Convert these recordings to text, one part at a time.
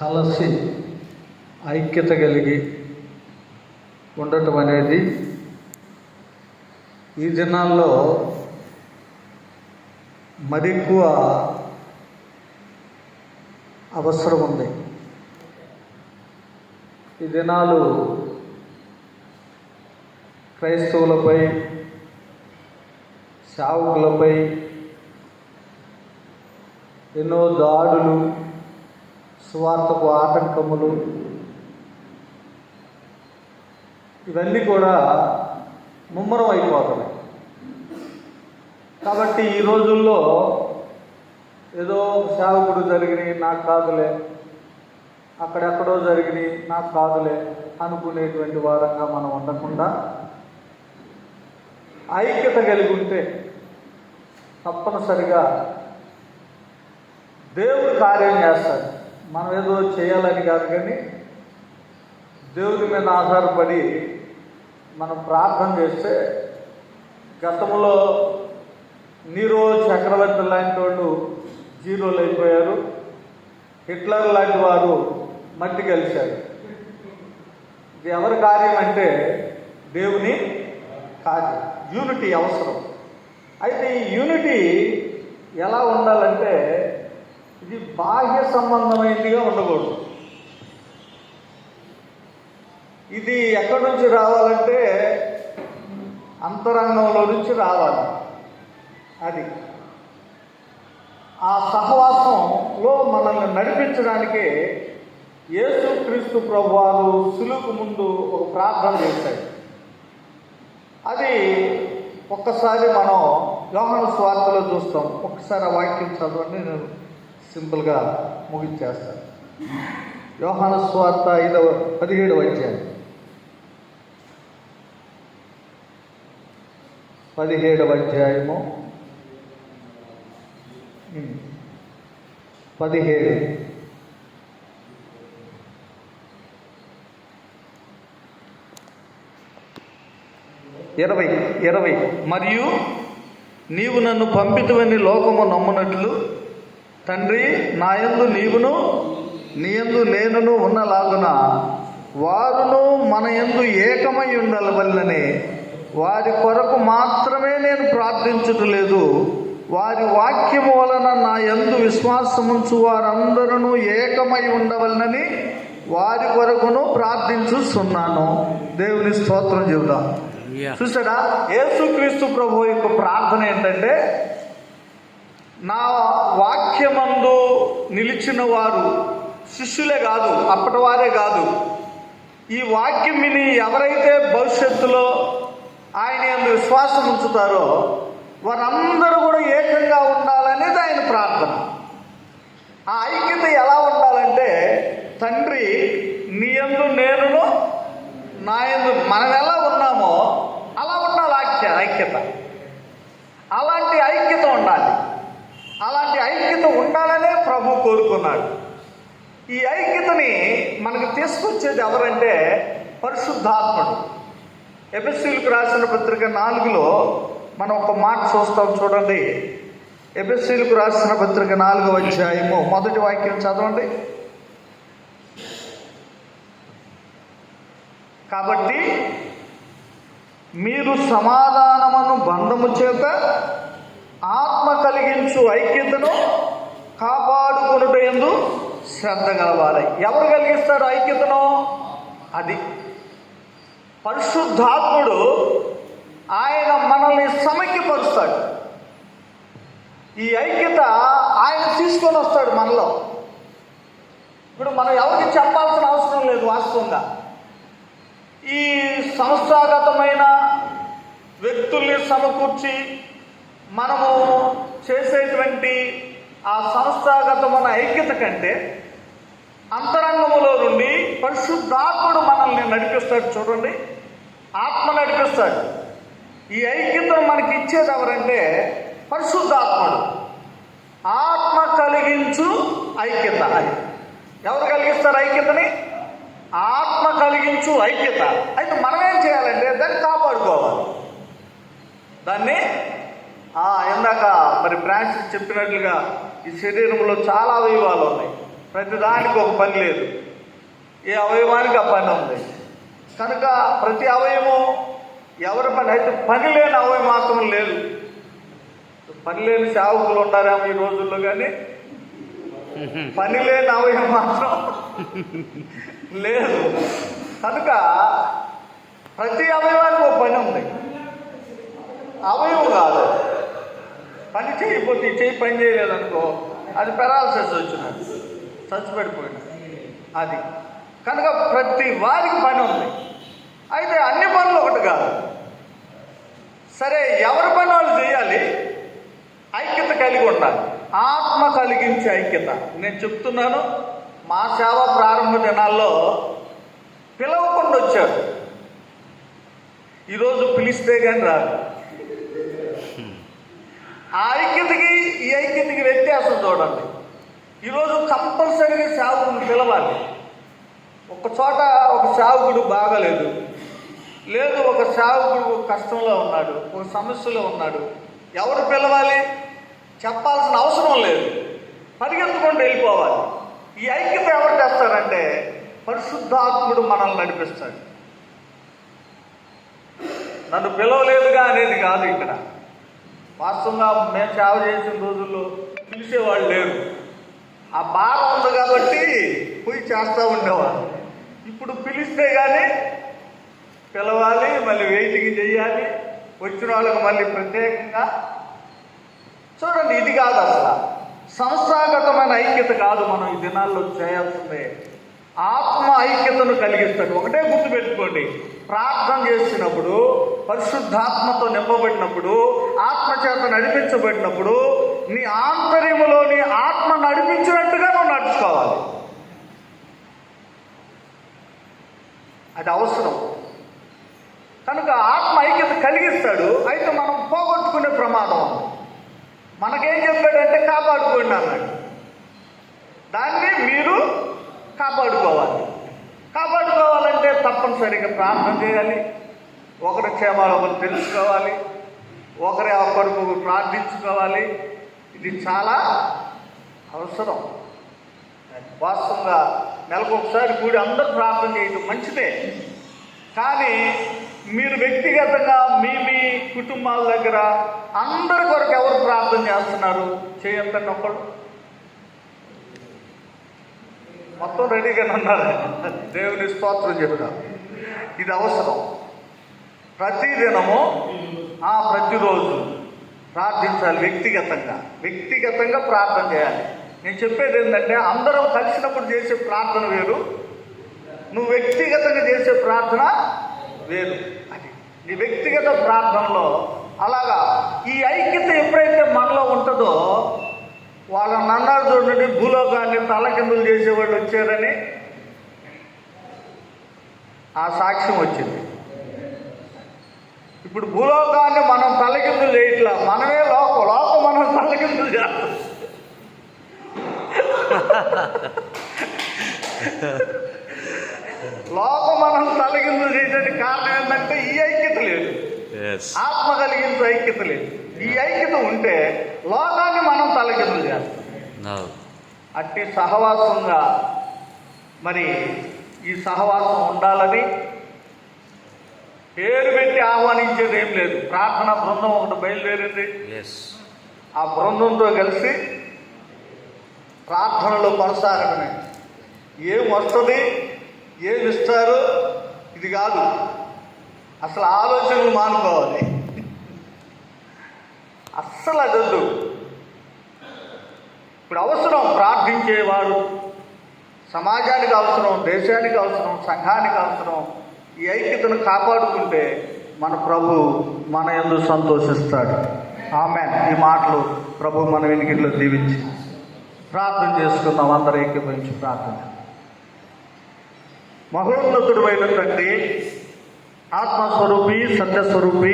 కలిసి ఐక్యత కలిగి ఉండటం అనేది ఈ దినాల్లో మరెక్కువ అవసరం ఉంది ఈ దినాలు క్రైస్తవులపై సేవకులపై ఎన్నో దాడులు సువార్తకు ఆటంకములు. ఇవన్నీ కూడా ముమ్మరం అయిపోతున్నాయి కాబట్టి ఈ రోజుల్లో ఏదో సేవకుడు జరిగినాయి నాకు కాదులే అక్కడెక్కడో జరిగినాయి నాకు కాదులే అనుకునేటువంటి వారంగా మనం ఉండకుండా ఐక్యత కలిగి ఉంటే తప్పనిసరిగా దేవుడు కార్యం చేస్తాడు. మనం ఏదో చేయాలని కాదు కానీ దేవుని మీద ఆధారపడి మనం ప్రార్థన చేస్తే గతంలో నీరో చక్రవర్తి లాంటి వాళ్ళు జీరోలు అయిపోయారు. హిట్లర్ లాంటి వారు మట్టి కలిశారు. ఇది ఎవరి కార్యం అంటే దేవుని కార్యం. యూనిటీ అవసరం. అయితే ఈ యూనిటీ ఎలా ఉండాలంటే ఇది బాహ్య సంబంధమైనదిగా ఉండకూడదు. ఇది ఎక్కడి నుంచి రావాలంటే అంతరంగంలో నుంచి రావాలి. అది. ఆ సహవాసంలో మనల్ని నడిపించడానికి యేసుక్రీస్తు ప్రభువారు సులువుకు ముందు ఒక ప్రార్థన చేశాడు అది ఒక్కసారి మనం యోహాను స్వార్థలో చూస్తాం. ఒక్కసారి ఆ వాక్యం చదవండి నేను సింపుల్గా ముగించేస్తాను యోహాను స్వార్థ ఐదవ పదిహేడవ అధ్యాయం. పదిహేడవ అధ్యాయము. పదిహేడు. ఇరవై ఇరవై. మరియు నీవు నన్ను పంపితవని లోకము నమ్మునట్లు తండ్రి నాయందు నీవును నీయందు నేనును ఉన్నలాగున వారును మన యందు ఏకమై ఉండవలనని వారి కొరకు మాత్రమే నేను ప్రార్థించుట లేదు వారి వాక్యము వలన నా యందు విశ్వాసముంచు వారందరూ ఏకమై ఉండవలనని వారి కొరకును ప్రార్థించుస్తున్నాను దేవుని స్తోత్రం చెబుదాం. చూసాడా యేసుక్రీస్తు ప్రభు యొక్క ప్రార్థన ఏంటంటే నా వాక్యమందు నిలిచిన వారు శిష్యులే కాదు అప్పటి వారే కాదు. ఈ వాక్యం విని ఎవరైతే భవిష్యత్తులో ఆయన ఎందు విశ్వాసం ఉంచుతారో వారందరూ కూడా ఏకంగా ఉండాలనేది ఆయన ప్రార్థన. ఆ ఐక్యత ఎలా ఉండాలంటే తండ్రి నీ యందు నేనును నా ఎందు మనం ఎలా ఉన్నామో అలా ఉండాలి ఐక్య ఐక్యత అలాంటి ఐక్యత ఉండాలి అలాంటి ఐక్యత ఉండాలనే ప్రభు కోరుకున్నాడు. ఈ ఐక్యతని మనకు తీసుకొచ్చేది ఎవరంటే పరిశుద్ధాత్ముడు. ఎపిస్సీలకు రాసిన పత్రిక నాలుగులో మనం ఒక మాట చూస్తాం చూడండి. ఎపిస్సీలకు రాసిన పత్రిక నాలుగో అధ్యాయము మొదటి వాక్యం చదవండి. కాబట్టి మీరు సమాధానమును బంధము చేత ఆత్మ కలిగించు ఐక్యతను కాపాడుకునుట ఎందు శ్రద్ధ కలవాలి ఎవరు కలిగిస్తారు ఐక్యతను? అది. పరిశుద్ధాత్ముడు ఆయన మనల్ని సమైక్యపరుస్తాడు. ఈ ఐక్యత ఆయన తీసుకొని వస్తాడు మనలో. ఇప్పుడు మనం ఎవరికి చెప్పాల్సిన అవసరం లేదు వాస్తవంగా. ఈ సంస్థాగతమైన వ్యక్తుల్ని సమకూర్చి మనము చేసేటువంటి ఆ సంస్థాగతమైన ఐక్యత కంటే అంతరంగములో నుండి పరిశుద్ధాత్ముడు మనల్ని నడిపిస్తాడు చూడండి. ఆత్మ నడిపిస్తాడు. ఈ ఐక్యతను మనకి ఇచ్చేది ఎవరంటే పరిశుద్ధాత్ముడు. ఆత్మ కలిగించు ఐక్యత అది. ఎవరు కలిగిస్తారు ఐక్యతని? ఆత్మ కలిగించు ఐక్యత. అయితే మనం ఏం చేయాలంటే దాన్ని కాపాడుకోవాలి. దాన్ని ఆ, ఫ్రాన్సిస్ చెప్పినట్లుగా ఈ శరీరంలో చాలా అవయవాలు ఉన్నాయి. ప్రతిదానికి ఒక పని లేదు. ఏ అవయవానికి ఆ పని ఉంది? కనుక ప్రతి అవయవం ఎవరి పని అయితే పని లేని అవయవం మాత్రం లేదు. పని లేని సేవకులు ఉన్నారేమో ఈ రోజుల్లో కానీ పని లేని అవయవం మాత్రం లేదు. కనుక ప్రతి అవయవానికి ఒక పని ఉంది. అవయవం కాదు. పని చేయకపోతే ఈ చెయ్యి పని చేయలేదనుకో అది పెరాలసిస్ వచ్చినది చచ్చిపెడిపోయినా. అది. కనుక ప్రతి వారికి పని ఉంది. అయితే అన్ని పనులు ఒకటి కాదు. సరే ఎవరి పని వాళ్ళు చేయాలి? ఐక్యత కలిగి ఉండాలి. ఆత్మ కలిగించే ఐక్యత. నేను చెప్తున్నాను మా సేవ ప్రారంభ దినాల్లో పిలవకుండా వచ్చారు. ఈరోజు పిలిస్తే కానీ రాదు. ఆ ఐక్యతకి ఈ ఐక్యతకి వ్యత్యాసం చూడండి. ఈరోజు కంపల్సరీగా సేవకుని పిలవాలి. ఒక చోట ఒక సేవకుడు బాగలేదు. లేదు ఒక సేవకుడు ఒక కష్టంలో ఉన్నాడు ఒక సమస్యలో ఉన్నాడు. ఎవరు పిలవాలి? చెప్పాల్సిన అవసరం లేదు. పరిగెత్తుకుంటూ వెళ్ళిపోవాలి. ఈ ఐక్యత ఎవరు తెస్తారంటే పరిశుద్ధాత్ముడు మనల్ని నడిపిస్తాడు. నన్ను పిలవలేదుగా అనేది కాదు ఇక్కడ. వాస్తవంగా మేము సేవ చేసిన రోజుల్లో పిలిచేవాళ్ళు లేరు. ఆ భారం ఉంది కాబట్టి పోయి చేస్తూ ఉండేవాళ్ళు. ఇప్పుడు పిలిస్తే కానీ పిలవాలి మళ్ళీ వెయిటింగ్ చేయాలి. వచ్చిన వాళ్ళకి మళ్ళీ ప్రత్యేకంగా. చూడండి ఇది కాదు అసలు. సంస్థాగతమైన ఐక్యత కాదు మనం ఈ దినాల్లో చేయాల్సిందే. ఆత్మ ఐక్యతను కలిగిస్తాడు. ఒకటే గుర్తుపెట్టుకోండి. ప్రార్థన చేసినప్పుడు పరిశుద్ధాత్మతో నింపబడినప్పుడు ఆత్మ చేత నడిపించబడినప్పుడు నీ ఆంతర్యములోని ఆత్మ నడిపించినట్టుగా నువ్వు నడుచుకోవాలి. అది అవసరం. కనుక ఆత్మ ఐక్యత కలిగిస్తాడు అయితే మనం పోగొట్టుకునే ప్రమాదం మనకేం చెప్పాడంటే కాపాడుకోండి అన్నాడు. దాన్ని మీరు కాపాడుకోవాలి. కాపాడుకోవాలంటే తప్పనిసరిగా ప్రార్థన చేయాలి. ఒకరి క్షేమాలు ఒకరు తెలుసుకోవాలి ఒకరి ఒకరికి ఒకరు ప్రార్థించుకోవాలి. ఇది చాలా అవసరం. వాస్తవంగా నెలకు ఒకసారి కూడి అందరూ ప్రార్థన చేయడం మంచిదే. కానీ మీరు వ్యక్తిగతంగా మీ మీ కుటుంబాల దగ్గర అందరి కొరకు ఎవరు ప్రార్థన చేస్తున్నారు? చేయంతండి ఒకళ్ళు మొత్తం రెడీగానే ఉన్నారు. దేవుని స్తోత్రం చెప్తాం. ఇది అవసరం. ప్రతిదినము ఆ ప్రతిరోజు ప్రార్థించాలి వ్యక్తిగతంగా. వ్యక్తిగతంగా ప్రార్థన చేయాలి. నేను చెప్పేది ఏంటంటే అందరం కలిసినప్పుడు చేసే ప్రార్థన వేరు. నువ్వు వ్యక్తిగతంగా చేసే ప్రార్థన వేరు. అది నీ వ్యక్తిగత ప్రార్థనలో అలాగా ఈ ఐక్యత ఎప్పుడైతే మనలో ఉంటుందో వాళ్ళ నన్నారు చూడండి భూలోకాన్ని తలకిందులు చేసేవాళ్ళు వచ్చారని ఆ సాక్ష్యం వచ్చింది. ఇప్పుడు భూలోకాన్ని మనం తలకిందులు చేయట్లా? మనమే లోకం లోకం మనం తలకిందులు చేస్తాం లోకం మనం తలకిందులు చేయడానికి కారణం ఏంటంటే ఈ ఐక్యత లేదు. Yes. ఆత్మ కలిగించే ఐక్యత లేదు. ఈ ఐక్యత ఉంటే లోకాన్ని మనం తలకిందులు చేస్తాం. అట్టి సహవాసంగా మరి ఈ సహవాసం ఉండాలని పేరు పెట్టి ఆహ్వానించేది ఏం లేదు. ప్రార్థన బృందం ఒకటి బయలుదేరింది. ఆ బృందంతో కలిసి ప్రార్థనలో కొనసాగడమే. ఏం వస్తుంది ఏమి ఇస్తారు ఇది కాదు. అసలు ఆలోచనలు మానుకోవాలి. అస్సలు అది వద్దు ఇప్పుడు అవసరం ప్రార్థించేవారు సమాజానికి అవసరం దేశానికి అవసరం సంఘానికి అవసరం. ఈ ఐక్యతను కాపాడుకుంటే మన ప్రభు మన ఎందు సంతోషిస్తాడు. ఆమె ఈ మాటలు ప్రభు మన వెనుకట్లో దీవించి ప్రార్థన చేసుకుందాం. అందరూ ఐక్యపించి ప్రార్థన. మహోన్నతుడు అయిన ఆత్మస్వరూపి సత్యస్వరూపి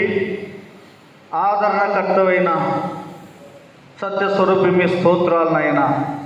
ఆదరణకర్తవైన సత్యస్వరూపి మీ స్తోత్రాలనైనా